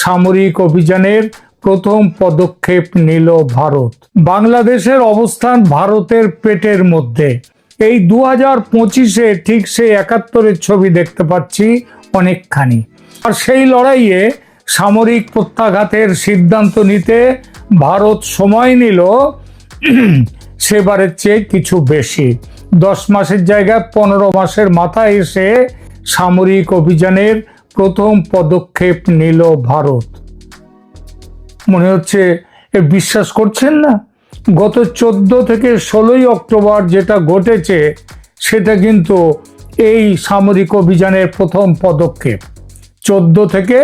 সামরিক অভিযানের প্রথম পদক্ষেপ নিল ভারত। বাংলাদেশের অবস্থান ভারতের পেটের মধ্যে। এই দু হাজার পঁচিশে ঠিক সেই একাত্তরের ছবি দেখতে পাচ্ছি অনেকখানি। আর সেই লড়াইয়ে সামরিক প্রত্যাঘাতের সিদ্ধান্ত নিতে ভারত সময় নিল সেবারের চেয়ে কিছু বেশি। দশ মাসের জায়গায় পনেরো মাসের মাথায় এসে সামরিক অভিযানের প্রথম পদক্ষেপ নিল ভারত। মনে হচ্ছে এ বিশ্বাস করছেন না? গত চোদ্দ থেকে ষোলোই অক্টোবর যেটা ঘটেছে, সেটা কিন্তু এই সামরিক অভিযানের প্রথম পদক্ষেপ। চোদ্দ থেকে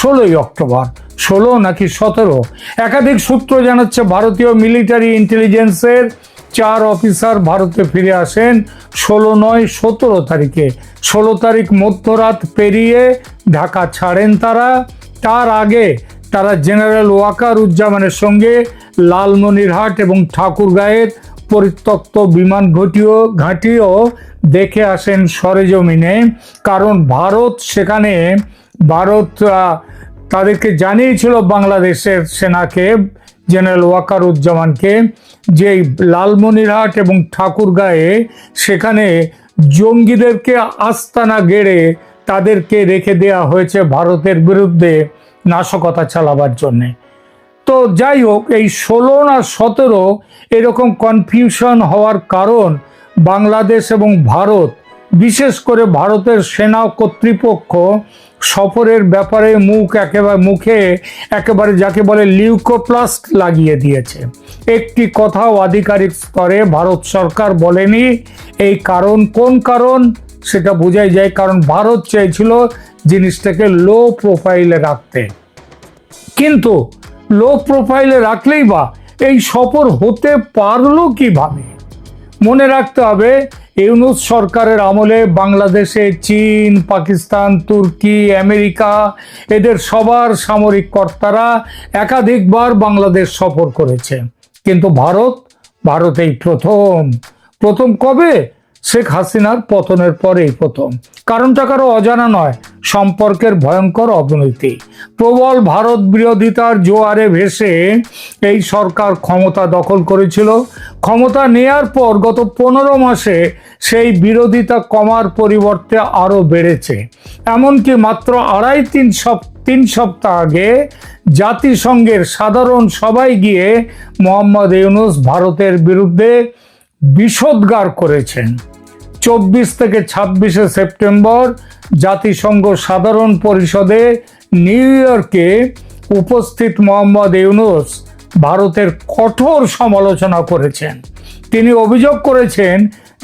ষোলোই অক্টোবর, ষোলো নাকি সতেরো? একাধিক সূত্র জানাচ্ছে ভারতীয় মিলিটারি ইন্টেলিজেন্সের চার অফিসার ভারতে ফিরে আসেন ষোলো নয়, সতেরো তারিখে। ষোলো তারিখ মধ্যরাত পেরিয়ে ঢাকা ছাড়েন তারা। তার আগে তারা জেনারেল ওয়াকার উজ্জামানের সঙ্গে লালমনিরহাট এবং ঠাকুরগাঁয়ের পরিত্যক্ত বিমান ঘটিও ঘাঁটিও দেখে আসেন সরেজমিনে। কারণ ভারত সেখানে, ভারত তাদেরকে জানিয়েছিল বাংলাদেশের সেনাকে। জেনারেল ওয়াকারুজ্জামানকে যে লালমনিরহাট এবং ঠাকুরগাঁয়ে সেখানে জঙ্গিদেরকে আস্তানা গেড়ে তাদেরকে রেখে দেওয়া হয়েছে ভারতের বিরুদ্ধে নাশকতা চালাবার জন্যে। তো যাই হোক, এই ষোলো না সতেরো এরকম কনফিউশন হওয়ার কারণ বাংলাদেশ এবং ভারত, বিশেষ করে ভারতের সেনা কর্তৃপক্ষ সফরের ব্যাপারে মুখ একেবারে, মুখে একেবারে যাকে বলে লিউকোপ্লাস্ট লাগিয়ে দিয়েছে। একটি কথাও আধিকারিক স্তরে ভারত সরকার বলেনি। এই কারণ কোন কারণ? সেটা বোঝাই যায়, কারণ ভারত চেয়েছিল জিনিসটাকে লো প্রোফাইলে রাখতে। কিন্তু লো প্রোফাইলে রাখলেই বা এই সফর হতে পারল কীভাবে? মনে রাখতে হবে ইউনুস সরকারের আমলে বাংলাদেশে চীন, পাকিস্তান, তুর্কি, আমেরিকা, এদের সবার সামরিক কর্তারা একাধিকবার বাংলাদেশ সফর করেছে। কিন্তু ভারত, ভারতেই প্রথম। প্রথম কবে? শেখ হাসিনার পতনের পরেই প্রথম। কারণটা কারও অজানা নয়। সম্পর্কের ভয়ঙ্কর অবনতি। প্রবল ভারত বিরোধিতার জোয়ারে ভেসে এই সরকার ক্ষমতা দখল করেছিল। ক্ষমতা নেয়ার পর গত পনেরো মাসে সেই বিরোধিতা কমার পরিবর্তে আরও বেড়েছে। এমনকি মাত্র আড়াই তিন সপ্তাহ তিন সপ্তাহ আগে জাতিসংঘের সাধারণ সবাই গিয়ে মোহাম্মদ ইউনুস ভারতের বিরুদ্ধে বিষোদ্গার করেছেন। চব্বিশ থেকে ছাব্বিশে সেপ্টেম্বর জাতিসংঘ সাধারণ পরিষদে নিউ ইয়র্কে উপস্থিত মোহাম্মদ ইউনুস ভারতের কঠোর সমালোচনা করেছেন। তিনি অভিযোগ করেছেন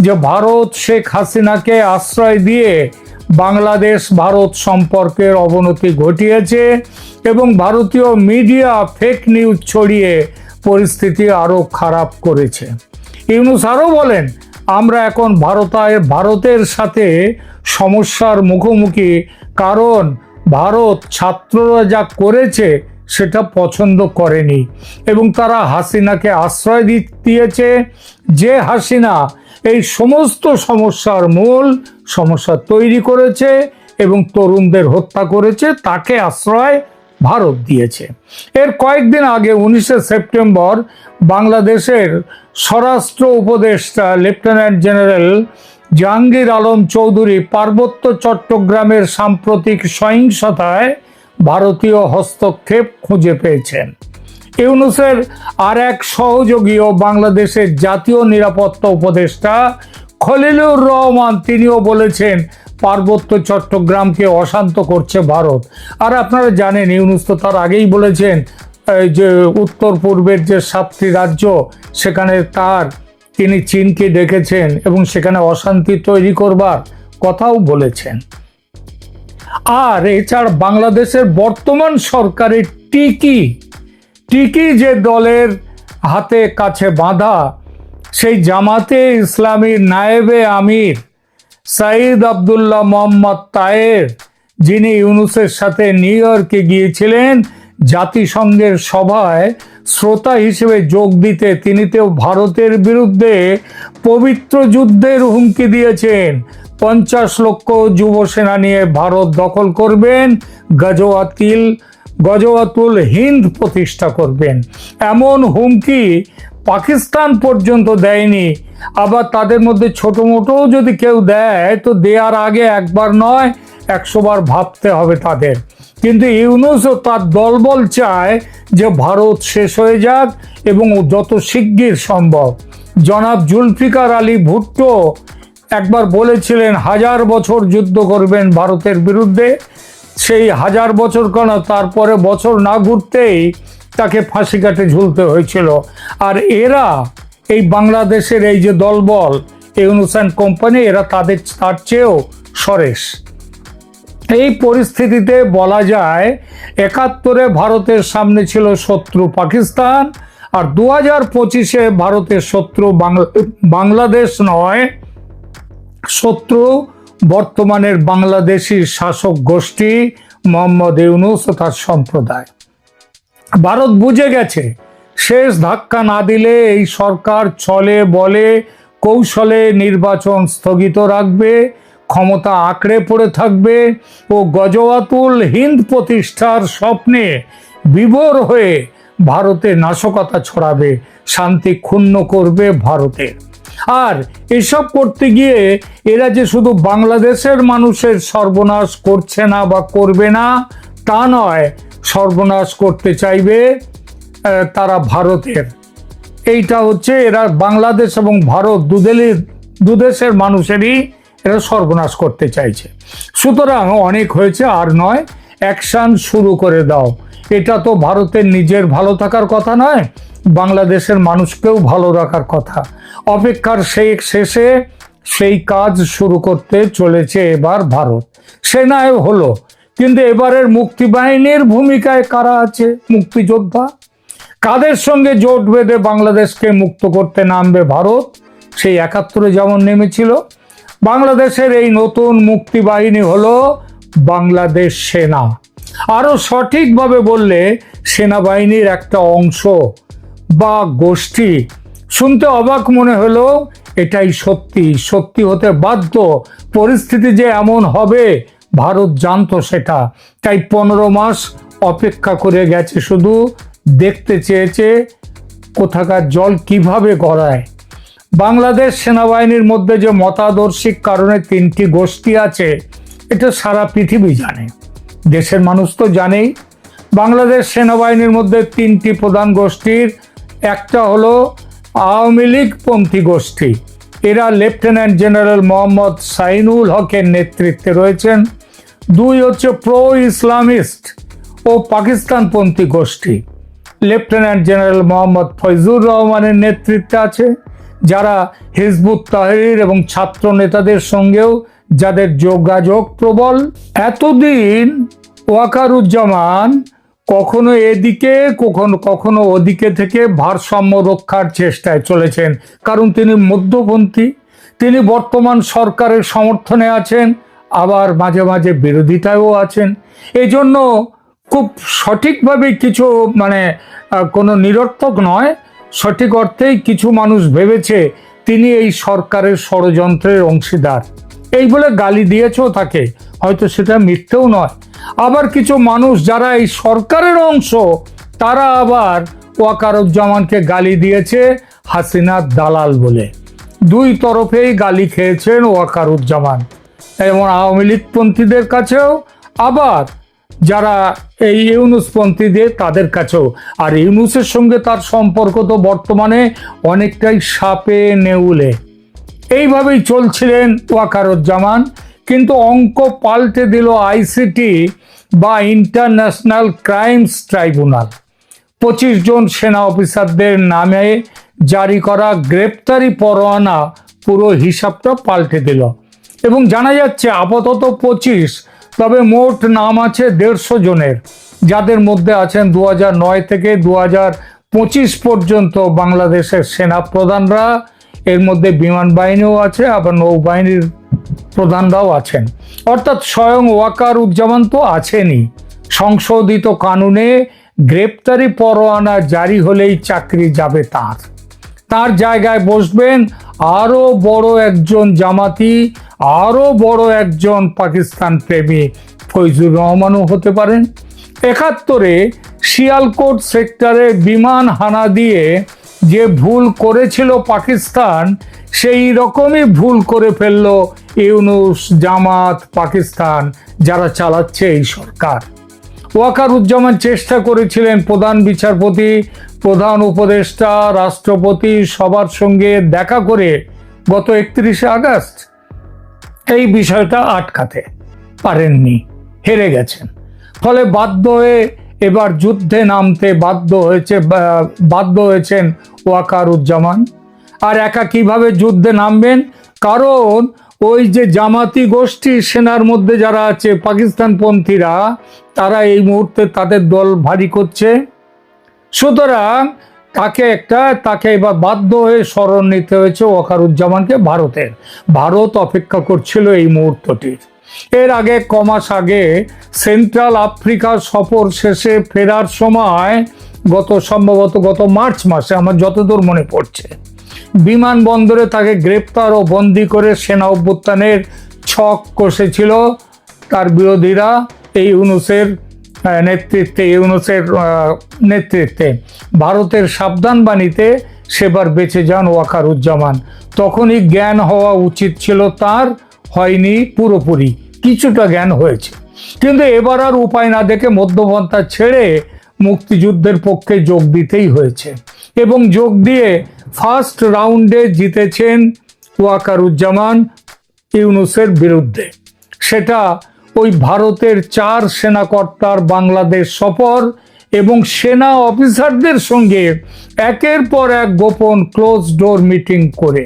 যে ভারত শেখ হাসিনাকে আশ্রয় দিয়ে বাংলাদেশ ভারত সম্পর্কের অবনতি ঘটিয়েছে এবং ভারতীয় মিডিয়া ফেক নিউজ ছড়িয়ে পরিস্থিতি আরও খারাপ করেছে। ইউনুস আরও বলেন আমরা এখন ভারতায় ভারতের সাথে সমস্যার মুখোমুখি। কারণ ভারত ছাত্ররা যা করেছে, সেটা পছন্দ করেনি। এবং তারা হাসিনাকে আশ্রয় দিয়েছে। যে হাসিনা এই সমস্ত সমস্যার মূল সমস্যা তৈরি করেছে এবং তরুণদের হত্যা করেছে, তাকে আশ্রয় ভারত দিয়েছে। এর কয়েকদিন আগে উনিশে সেপ্টেম্বর বাংলাদেশের স্বরাষ্ট্র উপদেষ্টা লেফটেন্যান্ট জেনারেল জাহাঙ্গীর আলম চৌধুরী পার্বত্য চট্টগ্রামের সাম্প্রতিক সহিংসতায় ভারতীয় হস্তক্ষেপ খুঁজে পেয়েছেন। ইউনুসের আর এক সহযোগী ও বাংলাদেশের জাতীয় নিরাপত্তা উপদেষ্টা খলিলুর রহমান, তিনিও বলেছেন পার্বত্য চট্টগ্রামকে অশান্ত করছে ভারত। আর আপনারা জানেন, ইউনুস তো তার আগেই বলেছেন যে উত্তর পূর্বের যে সাতটি রাজ্য, সেখানে তার তিনি চীনকে ডেকেছেন এবং সেখানে অশান্তি তৈরি করবার কথাও বলেছেন। আর এছাড়া বাংলাদেশের বর্তমান সরকারের টিকি টিকি যে দলের হাতে কাছে বাঁধা, সেই জামাতে ইসলামীর নায়েবে আমির সাইদ আবদুল্লাহ মোহাম্মদ তায়ের, যিনি ইউনুসের সাথে নিউ ইয়র্কে গিয়েছিলেন, জাতিসংঘের সভায় শ্রোতা হিসেবে যোগ দিতে তিনি তো ভারতের বিরুদ্ধে পবিত্র যুদ্ধের হুমকি দিয়েছেন। পঞ্চাশ লক্ষ যুব সেনা নিয়ে ভারত দখল করবেন, গজওয়াতিল, গজওয়াতুল হিন্দ প্রতিষ্ঠা করবেন। এমন হুমকি পাকিস্তান পর্যন্ত দেয়নি। আবার তাদের মধ্যে ছোট মোটো যদি কেউ দেয়, তো দেওয়ার আগে একবার নয়, একশোবার ভাবতে হবে তাদের। কিন্তু ইউনুসও তার দলবল চায় যে ভারত শেষ হয়ে যাক এবং যত শিগগির সম্ভব। জনাব জুলফিকার আলী ভুট্টো একবার বলেছিলেন, হাজার বছর যুদ্ধ করবেন ভারতের বিরুদ্ধে। সেই হাজার বছর কেন? তারপরে বছর না ঘুরতেই তাকে ফাঁসি কাটে ঝুলতে হয়েছিল। আর এরা এই বাংলাদেশের এই যে দলবল ইউনুসান কোম্পানি এরা তাদের তার চেয়েও সরেশ। এই পরিস্থিতিতে বলা যায়, একাত্তরে ভারতের সামনে ছিল শত্রু পাকিস্তান, আর দু হাজার পঁচিশে ভারতের শত্রু বাংলা বাংলাদেশ নয়, শত্রু বর্তমানের বাংলাদেশি শাসক গোষ্ঠী মোহাম্মদ ইউনুস ও তার সম্প্রদায়। ভারত বুঝে গেছে শেষ ধাক্কা না দিলে এই সরকার চলে বলে, কৌশলে নির্বাচন স্থগিত রাখবে, ক্ষমতা আঁকড়ে পড়ে থাকবে ও গজওয়াতুল হিন্দ প্রতিষ্ঠার স্বপ্নে বিভোর হয়ে ভারতে নাশকতা ছড়াবে, শান্তি ক্ষুণ্ণ করবে ভারতের আর এসব করতে গিয়ে এরা যে শুধু বাংলাদেশের মানুষের সর্বনাশ করছে না বা করবে না, তা নয়, সর্বনাশ করতে চাইবে ভারতের। এইটা হচ্ছে এরা বাংলাদেশ এবং ভারত দুদেলের দুদেশের মানুষেরই এরা সর্বনাশ করতে চাইছে। সুতরাং অনেক হয়েছে, আর নয়, অ্যাকশন শুরু করে দাও। এটা তো ভারতের নিজের ভালো থাকার কথা নয়, বাংলাদেশের মানুষকেও ভালো রাখার কথা। অপেক্ষার সেই শেষে সেই কাজ শুরু করতে চলেছে এবার ভারত। সেনায় হলো, কিন্তু এবারের মুক্তিবাহিনীর ভূমিকায় কারা আছে? মুক্তিযোদ্ধা? কাদের সঙ্গে জোট বেঁধে বাংলাদেশকে মুক্ত করতে নামবে ভারত? সেই একাত্তরে যেমন নেমেছিল, বাংলাদেশের এই নতুন মুক্তি বাহিনী হলো বাংলাদেশ সেনা। আরও সঠিকভাবে বললে, সেনাবাহিনীর একটা অংশ বা গোষ্ঠী। শুনতে অবাক মনে হলো, এটাই সত্যি। সত্যি হতে বাধ্য, পরিস্থিতি যে এমন হবে, ভারত জানতো সেটা। তাই পনেরো মাস অপেক্ষা করে গেছে শুধু দেখতে চেয়েছে কোথাকার জল কীভাবে গড়ায়। বাংলাদেশ সেনাবাহিনীর মধ্যে যে মতাদর্শিক কারণে তিনটি গোষ্ঠী আছে, এটা সারা পৃথিবী জানে। দেশের মানুষ তো জানেই, বাংলাদেশ সেনাবাহিনীর মধ্যে তিনটি প্রধান গোষ্ঠীর, একটা হলো আওয়ামী লীগ পন্থী গোষ্ঠী। এরা লেফটেন্যান্ট জেনারেল মোহাম্মদ সাইনুল হকের নেতৃত্বে রয়েছেন। দুই হচ্ছে প্রো ইসলামিস্ট ও পাকিস্তানপন্থী গোষ্ঠী। লেফটেন্যান্ট জেনারেল মোহাম্মদ ফয়জুর রহমানের নেতৃত্বে আছে, যারা হিজবুত তাহরির এবং ছাত্র নেতাদের সঙ্গেও যাদের যোগাযোগ প্রবল। এতদিন ওয়াকারুজ্জামান কখনো এদিকে, কখনো কখনো ওদিকে থেকে ভারসাম্য রক্ষার চেষ্টায় চলেছেন। কারণ তিনি মধ্যপন্থী, তিনি বর্তমান সরকারের সমর্থনে আছেন, আবার মাঝে মাঝে বিরোধিতায়ও আছেন। এজন্য জন্য খুব সঠিকভাবে কিছু মানে কোনো নিরর্থক নয়। সঠিক অর্থেই কিছু মানুষ ভেবেছে তিনি এই সরকারের ষড়যন্ত্রের অংশীদার। এই বলে গালি দিয়েছেও তাকে, হয়তো সেটা মিথ্যেও নয়। আবার কিছু মানুষ যারা এই সরকারের অংশ, তারা আবার ওয়াকারুজ্জামানকে গালি দিয়েছে হাসিনার দালাল বলে। দুই তরফেই গালি খেয়েছেন ওয়াকারুজ্জামান এবং আওয়ামী লীগপন্থীদের কাছেও। আবার যারা এই ইউনুসপন্থীদের তাদের কাছেও। আর ইউনুসের সঙ্গে তার সম্পর্ক তো বর্তমানে অনেকটাই সাপে নেউলে। এইভাবেই চলছিলেন ওয়াকারুজ্জামান। কিন্তু অঙ্ক পাল্টে দিল আইসিটি বা ইন্টারন্যাশনাল ক্রাইমস ট্রাইব্যুনাল। পঁচিশ জন সেনা অফিসারদের নামে জারি করা গ্রেপ্তারি পরোয়ানা পুরো হিসাবটা পাল্টে দিল। এবং জানা যাচ্ছে আপাতত পঁচিশ তবে মোট নাম আছে দেড়শো জনের, যাদের মধ্যে আছেন দু নয় থেকে দু পঁচিশ পর্যন্ত বাংলাদেশের সেনা প্রধানরা এর মধ্যে বিমান বাহিনীও আছে, আবার নৌবাহিনীর প্রধানরাও আছেন। অর্থাৎ স্বয়ং ওয়াকার উজ্জামান তো আছেনই। সংশোধিত কানুনে গ্রেপ্তারি পরোয়ানা জারি হলেই চাকরি যাবে তার। তার জায়গায় বসবেন আরও বড় একজন জামাতি আরও বড় একজন পাকিস্তান প্রেমী ফৈজুর রহমানও হতে পারেন। একাত্তরে শিয়ালকোট সেক্টরে বিমান হানা দিয়ে যে ভুল করেছিল পাকিস্তান, সেই রকমই ভুল করে ফেলল ইউনুস জামাত পাকিস্তান, যারা চালাচ্ছে এই সরকার। ওয়াকারুজ্জামান চেষ্টা করেছিলেন প্রধান বিচারপতি, প্রধান উপদেষ্টা, রাষ্ট্রপতি সবার সঙ্গে দেখা করে গত একত্রিশে আগস্ট এই বিষয়টা আটকাতে পারেননি, হেরে গেছেন। ফলে বাধ্য হয়ে এবার যুদ্ধে নামতে বাধ্য হয়েছে বাধ্য হয়েছেন ওয়াকারুজ্জামান। আর একা কীভাবে যুদ্ধে নামবেন? কারণ ওই যে জামাতি গোষ্ঠী সেনার মধ্যে যারা আছে, পাকিস্তানপন্থীরা, তারা এই মুহূর্তে তাদের দল ভারী করছে। সুতরাং তাকে একটা তাকে এবার বাধ্য হয়ে স্মরণ নিতে হয়েছে ওয়াকারুজ্জামানকে ভারতের। ভারত অপেক্ষা করছিল এই মুহূর্তটির এর আগে কমাস আগে সেন্ট্রাল আফ্রিকা সফর শেষে ফেরার সময় গত সম্ভবত গত মার্চ মাসে আমার যতদূর মনে পড়ছে বিমানবন্দরে তাকে গ্রেপ্তার ও বন্দি করে সেনা অভ্যুত্থানের ছক কষেছিল তার বিরোধীরা এই ইউনুসের আহ, নেতৃত্বে ইউনুসের নেতৃত্বে ভারতের সাবধান বাণীতে সেবার বেঁচে যান ওয়াকারুজ্জামান। তখনই জ্ঞান হওয়া উচিত ছিল তার, হয়নি পুরোপুরি, কিছুটা জ্ঞান হয়েছে। কিন্তু এবার আর উপায় না দেখে মধ্যপন্থা ছেড়ে মুক্তিযুদ্ধের পক্ষে যোগ দিতেই হয়েছে এবং যোগ দিয়ে ফার্স্ট রাউন্ডে জিতেছেন ওয়াকারুজ্জামান ইউনুসের বিরুদ্ধে। সেটা ওই ভারতের চার সেনাকর্তার বাংলাদেশ সফর এবং সেনা অফিসারদের সঙ্গে একের পর এক গোপন ক্লোজ ডোর মিটিং করে।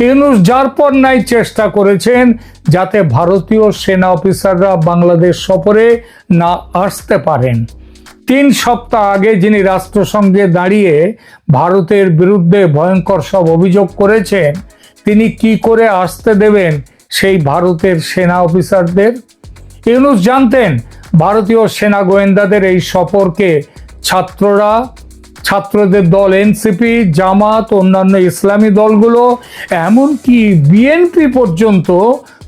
ইউনুস যার পর নাই চেষ্টা করেছেন যাতে ভারতীয় সেনা অফিসাররা বাংলাদেশ সফরে না আসতে পারেন। তিন সপ্তাহ আগে যিনি রাষ্ট্রসংঘে দাঁড়িয়ে ভারতের বিরুদ্ধে ভয়ঙ্কর সব অভিযোগ করেছেন, তিনি কি করে আসতে দেবেন সেই ভারতের সেনা অফিসারদের? ইউনুস জানতেন ভারতীয় সেনা গোয়েন্দাদের এই সফরকে ছাত্ররা, ছাত্রদের দল এনসিপি, জামাত, অন্যান্য ইসলামী দলগুলো, এমনকি বিএনপি পর্যন্ত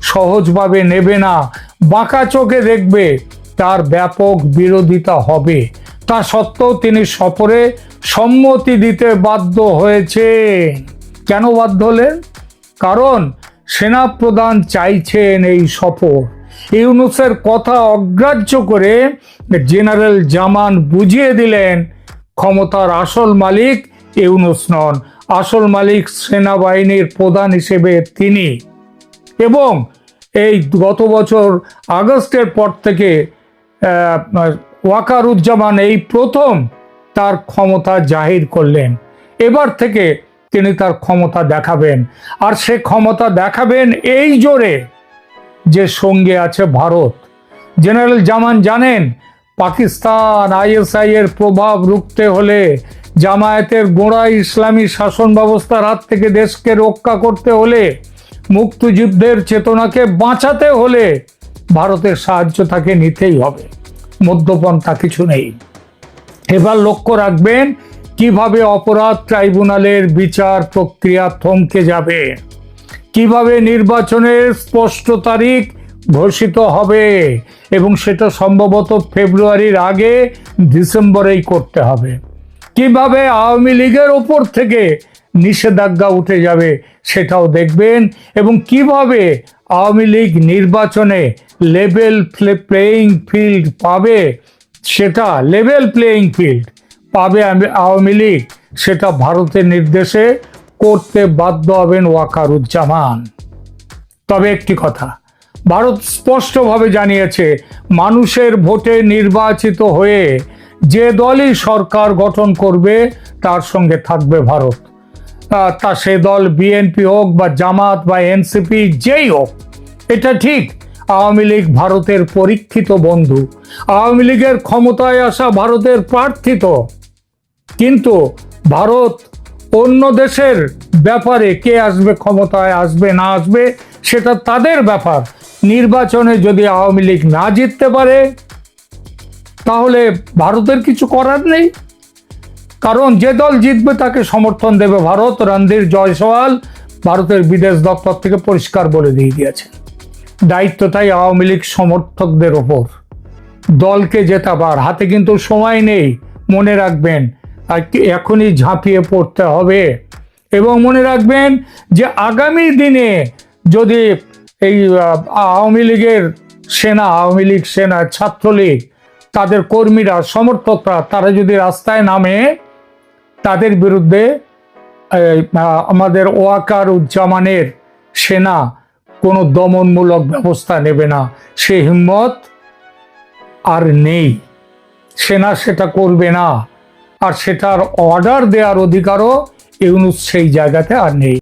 সহজভাবে নেবে না। বাঁকা চোখে দেখবে তার ব্যাপক বিরোধিতা হবে। তা সত্ত্বেও তিনি সফরে সম্মতি দিতে বাধ্য হয়েছেন। কেন বাধ্য হলেন? কারণ সেনাপ্রধান চাইছেন এই সফর। ইউনুসের কথা অগ্রাহ্য করে জেনারেল জামান বুঝিয়ে দিলেন, ক্ষমতার আসল মালিক ইউনুস নন, আসল মালিক সেনাবাহিনীর প্রধান হিসেবে তিনি। এবং এই গত বছর আগস্টের পর থেকে ওয়াকারুজ্জামান এই প্রথম তার ক্ষমতা জাহির করলেন। এবার থেকে তিনি তার ক্ষমতা দেখাবেন। আর সে ক্ষমতা দেখাবেন এই জোরে যে সঙ্গে আছে ভারত। জেনারেল জামান জানেন, পাকিস্তান আইএসআই এর প্রভাব রুখতে হলে জামায়াতের গোড়া ইসলামী শাসন ব্যবস্থার হাত থেকে দেশকে রক্ষা করতে হলে, মুক্তিযুদ্ধের চেতনাকে বাঁচাতে হলে ভারতের সাহায্য তাকে নিতেই হবে। মধ্যপন্থা কিছু নেই। এবার লক্ষ্য রাখবেন কীভাবে অপরাধ ট্রাইব্যুনালের বিচার প্রক্রিয়া থমকে যাবে? কীভাবে নির্বাচনের স্পষ্ট তারিখ ঘোষিত হবে? এবং সেটা সম্ভবত ফেব্রুয়ারির আগে ডিসেম্বরেই করতে হবে। কীভাবে আওয়ামী লীগের ওপর থেকে নিষেধাজ্ঞা উঠে যাবে সেটাও দেখবেন। এবং কীভাবে আওয়ামী লীগ নির্বাচনে লেভেল প্লেয়িং ফিল্ড পাবে সেটা, লেভেল প্লেয়িং ফিল্ড পাবে আওয়ামী লীগ? সেটা ভারতের নির্দেশে করতে বাধ্য হবেন ওয়াকারুজ্জামান। তবে একটি কথা, ভারত স্পষ্টভাবে জানিয়েছে, মানুষের ভোটে নির্বাচিত হয়ে যে দলই সরকার গঠন করবে, তার সঙ্গে থাকবে ভারত। তা সে দল বিএনপি হোক বা জামাত বা এনসিপি, যেই হোক, এটা ঠিক, আওয়ামী লীগ ভারতের পরীক্ষিত বন্ধু। আওয়ামী লীগের ক্ষমতায় আসা ভারতের প্রার্থিত কিন্তু ভারত অন্য দেশের ব্যাপারে কে আসবে, ক্ষমতায় আসবে, না আসবে, সেটা তাদের ব্যাপার। নির্বাচনে যদি আওয়ামী লীগ না জিততে পারে, তাহলে ভারতের কিছু করার নেই। কারণ যে দল জিতবে তাকে সমর্থন দেবে ভারত। রণধীর জয়সওয়াল ভারতের বিদেশ দপ্তর থেকে পরিষ্কার বলে দিয়ে দিয়েছেন দায়িত্বটাই আওয়ামী লীগ সমর্থকদের ওপর। দলকে জেতাবার হাতে কিন্তু সময় নেই। মনে রাখবেন আর এখনই ঝাঁপিয়ে পড়তে হবে। এবং মনে রাখবেন যে আগামী দিনে যদি এই আওয়ামী লীগের সেনা, আওয়ামী লীগ সেনা, ছাত্রলীগ, তাদের কর্মীরা, সমর্থকরা, তারা যদি রাস্তায় নামে, তাদের বিরুদ্ধে আমাদের ওয়াকার উজ্জামানের সেনা কোনো দমনমূলক ব্যবস্থা নেবে না। সে হিম্মত আর নেই। সেনা সেটা করবে না। আর সেটার অর্ডার দেওয়ার অধিকারও ইউনুস সেই জায়গাতে আর নেই।